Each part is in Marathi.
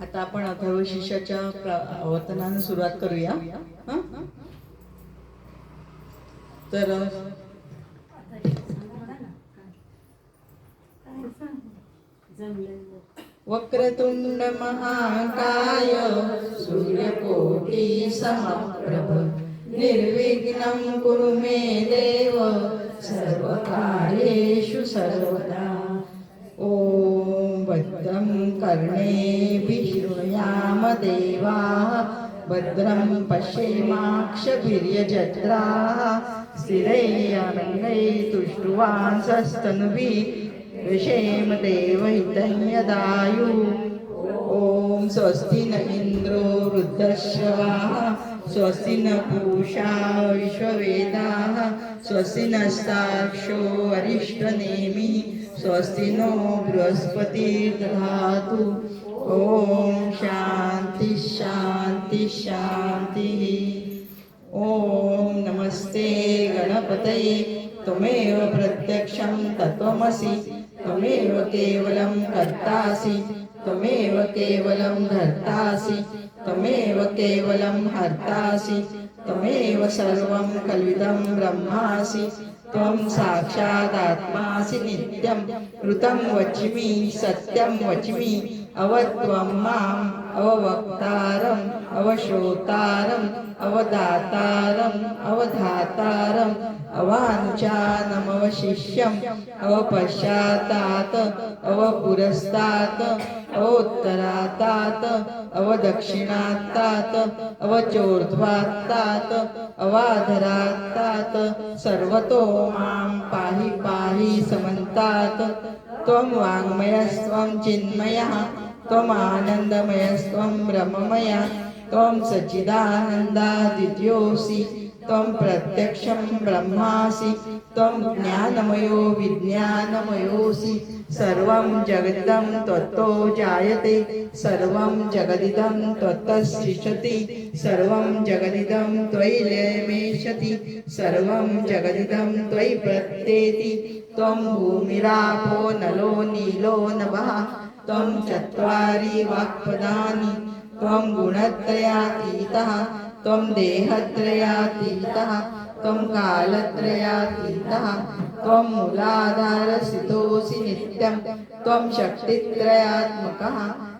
आता आपण अथर्व शिष्याच्या प्रा- सुरुवात करूया. तर वक्रतुंड महाकाय सूर्यकोटी समप्रभ निर्विघ्नं कुरु मे देव सर्वकार्येषु सर्वदा भद्रं कर्णेभिः शृणुयाम देवाः भद्रं पश्येमाक्षभिर्यजत्राः। स्थिरैरङ्गैः तुष्टुवांसस्तनुभिः विषेम देवहितं यदायु ॐ स्वस्ति न इन्द्रो वृद्धश्रवाः स्वस्ति न पूषा विश्ववेदाः स्वस्ति नस्ताक्षो अरिष्टनेमि स्वस्ति नो बृहस्पतिर्दधातु ॐ शान्ति शान्ति शान्तिः। ॐ नमस्ते गणपतये त्वमेव प्रत्यक्षं तत्त्वमसि। त्वमेव केवलं कर्तासि त्वमेव केवलं धर्तासि। त्वमेव केवलं हर्तासि त्वमेव सर्वं कलिदं ब्रह्मासि त्वं साक्षादात्मासि नित्यं कृतं वच्मि सत्यं वच्मि अवत्वं माम् अववक्तारम् अवश्रोतारम् अवदातारम् अवधातारम् अवाञ्छानमवशिष्यम् अवपश्चातात् अवपुरस्तात् अवोत्तरातात् अवदक्षिणात्तात् अवचोर्ध्वात्तात् अवाधरात्तात् सर्वतो मां पाहि पाहि समन्तात्। त्वं वाङ्मयस्त्वं चिन्मयः त्वमानन्दमयस्त्वं ब्रह्ममय त्वं सच्चिदानन्दादिद्योऽसि त्वं प्रत्यक्षं ब्रह्मासि त्वं ज्ञानमयो विज्ञानमयोऽसि। सर्वं जगदिदं त्वत्तो जायते सर्वं जगदिदं त्वत्तस्तिष्ठति सर्वं जगदिदं त्वयि लयमेषति सर्वं जगदिदं त्वयि प्रत्येति त्वं भूमिरापो नलो नीलो नभः त्वं चत्वारि वाक्पदानि त्वं गुणत्रयातीतः त्वं देहत्रयातीतः त्वं कालत्रयातीतः त्वं मूलाधारस्थितोऽसि नित्यं त्वं शक्तित्रयात्मकः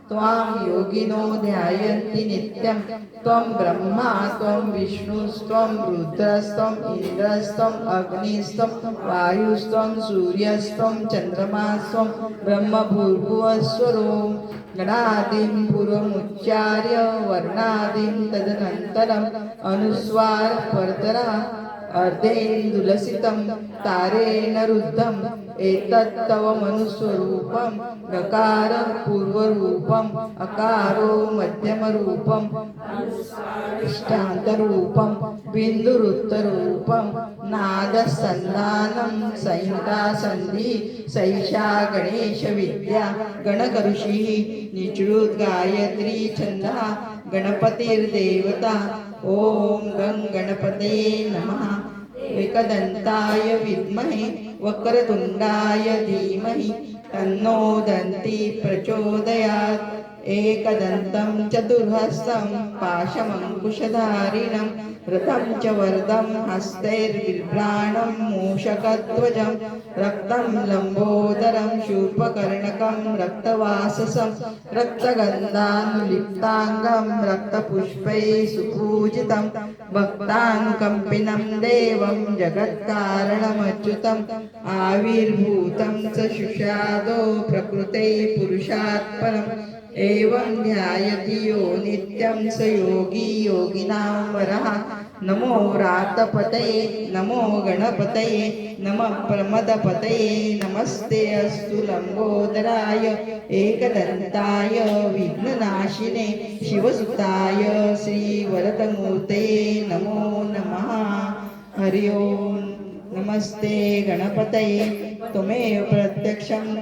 त्वां योगिनो ध्यायन्ति नित्यं त्वं ब्रह्मा त्वं विष्णुस्त्वं रुद्रस्त्वम् इन्द्रस्त्वम् अग्निस्त्वं वायुस्त्वं सूर्यस्त्वं चन्द्रमास्त्वं ब्रह्मभूर्भुवस्वरो गणादिं पूर्वमुच्चार्य वर्णादिं तदनन्तरम् अनुस्वार અર્ધેન્દુલસિતમ તારેણ રુદ્ધમ रुद्धम् एतत् तव मनुस्वरूपं नकार पूर्वरूपम् अकारो मध्यमरूपम् इष्टान्तरूपं बिन्दुरुत्तरूपं नादसन्धानं संहितासन्धि सैषा गणेशविद्या गणकऋषिः निचृत् गायत्री छन्दः गणपतिर्देवता ॐ गं गणपते नमः। एकदन्ताय विद्महे वक्रतुण्डाय धीमहि तन्नो दन्ति प्रचोदयात्। एकदन्तं चतुर्हस्तं पाशमङ्कुशधारिणं रथं च वरदं हस्तैर्बिभ्राणं मूषकध्वजं रक्तं लम्बोदरं शूर्पकर्णकं रक्तवाससं रक्तगन्धानुलिप्ताङ्गं रक्तपुष्पैः सुपूजितं भक्तानुकम्पिनं देवं जगत्कारणमच्युतम् आविर्भूतं च शुषादो प्रकृतैः पुरुषात्परम् एवं ध्यायति यो नित्यं स योगी योगिनां वरः नमो रातपतये नमो गणपतये नमः प्रमदपतये नमस्ते अस्तु लम्बोदराय एकदन्ताय विघ्ननाशिने शिवसुताय श्रीवरदमूर्ते नमो नमः। हरि ओम्। नमस्ते गणपतये। त्वमेव प्रत्यक्षं